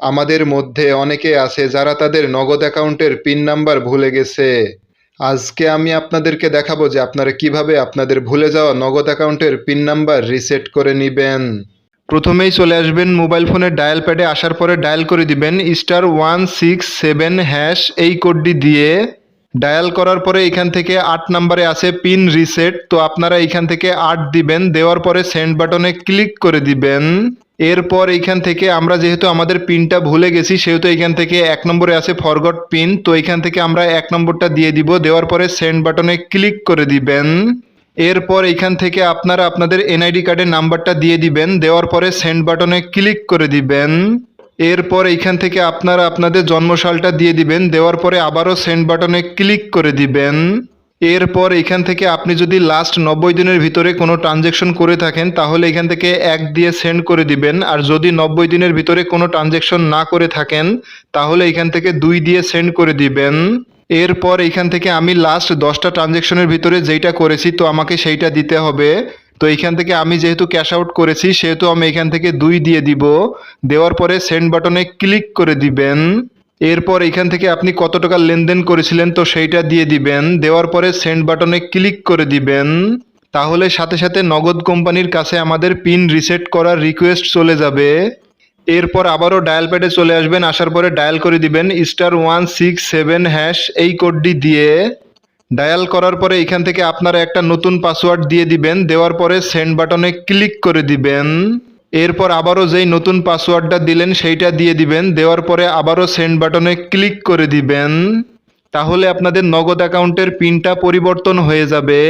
আমাদের মধ্যে অনেকে আছে যারা তাদের নগদ অ্যাকাউন্টের পিন নাম্বার ভুলে গেছে। আজকে আমি আপনাদেরকে দেখাবো যে আপনারা কীভাবে আপনাদের ভুলে যাওয়া নগদ অ্যাকাউন্টের পিন নাম্বার রিসেট করে নেবেন। প্রথমেই চলে আসবেন মোবাইল ফোনের ডায়াল প্যাডে আসার পরে ডায়াল করে দিবেন star one six seven hash এই কোডটি দিয়ে। ডায়াল করার পরে এখান থেকে আট নাম্বারে আছে পিন রিসেট। তো আপনারা এখান থেকে আট দিবেন, দেওয়ার পরে সেন্ড বাটনে ক্লিক করে দিবেন। এরপর এইখান থেকে আমরা যেহেতু আমাদের পিনটা ভুলে গেছি, সেহেতু এখান থেকে এক নম্বরে আছে ফরগট পিন তো এখান থেকে আমরা এক নম্বরটা দিয়ে দিব, দেওয়ার পরে সেন্ড বাটনে ক্লিক করে দিবেন। এরপর এখান থেকে আপনারা আপনাদের এনআইডি কার্ডের নাম্বারটা দিয়ে দিবেন, দেওয়ার পরে সেন্ড বাটনে ক্লিক করে দিবেন। এরপর এইখান থেকে আপনারা আপনাদের জন্মসালটা দিয়ে দিবেন, দেওয়ার পরে আবারও সেন্ড বাটনে ক্লিক করে দিবেন। এরপর এখান থেকে আপনি যদি লাস্ট নব্বই দিনের ভিতরে কোনো ট্রানজেকশন করে থাকেন, তাহলে এখান থেকে এক দিয়ে সেন্ড করে দিবেন। আর যদি নব্বই দিনের ভিতরে কোনো ট্রানজেকশন না করে থাকেন, তাহলে এখান থেকে দুই দিয়ে সেন্ড করে দিবেন। এরপর এখান থেকে আমি লাস্ট দশটা ট্রানজেকশনের ভিতরে যেইটা করেছি, তো আমাকে সেইটা দিতে হবে। তো এইখান থেকে আমি যেহেতু ক্যাশ আউট করেছি, সেহেতু আমি এখান থেকে দুই দিয়ে দিব। দেওয়ার পরে সেন্ড বাটনে ক্লিক করে দিবেন। এরপর এখান থেকে আপনি কত টাকা লেনদেন করেছিলেন তো সেইটা দিয়ে দিবেন। দেওয়ার পরে সেন্ড বাটনে ক্লিক করে দিবেন। তাহলে সাথে সাথে নগদ কোম্পানির কাছে আমাদের পিন রিসেট করার রিকোয়েস্ট চলে যাবে। এরপর আবারও ডায়াল প্যাডে চলে আসবেন। আসার পরে ডায়াল করে দিবেন star one six seven hash এই কোডটি দিয়ে। ডায়াল করার পরে এখান থেকে আপনারা একটা নতুন পাসওয়ার্ড দিয়ে দিবেন, দেওয়ার পরে সেন্ড বাটনে ক্লিক করে দিবেন। এরপর আবারও যেই নতুন পাসওয়ার্ডটা দিলেন সেইটা দিয়ে দিবেন, দেওয়ার পরে আবারও সেন্ড বাটনে ক্লিক করে দিবেন। তাহলে আপনাদের নগদ অ্যাকাউন্টের পিনটা পরিবর্তন হয়ে যাবে।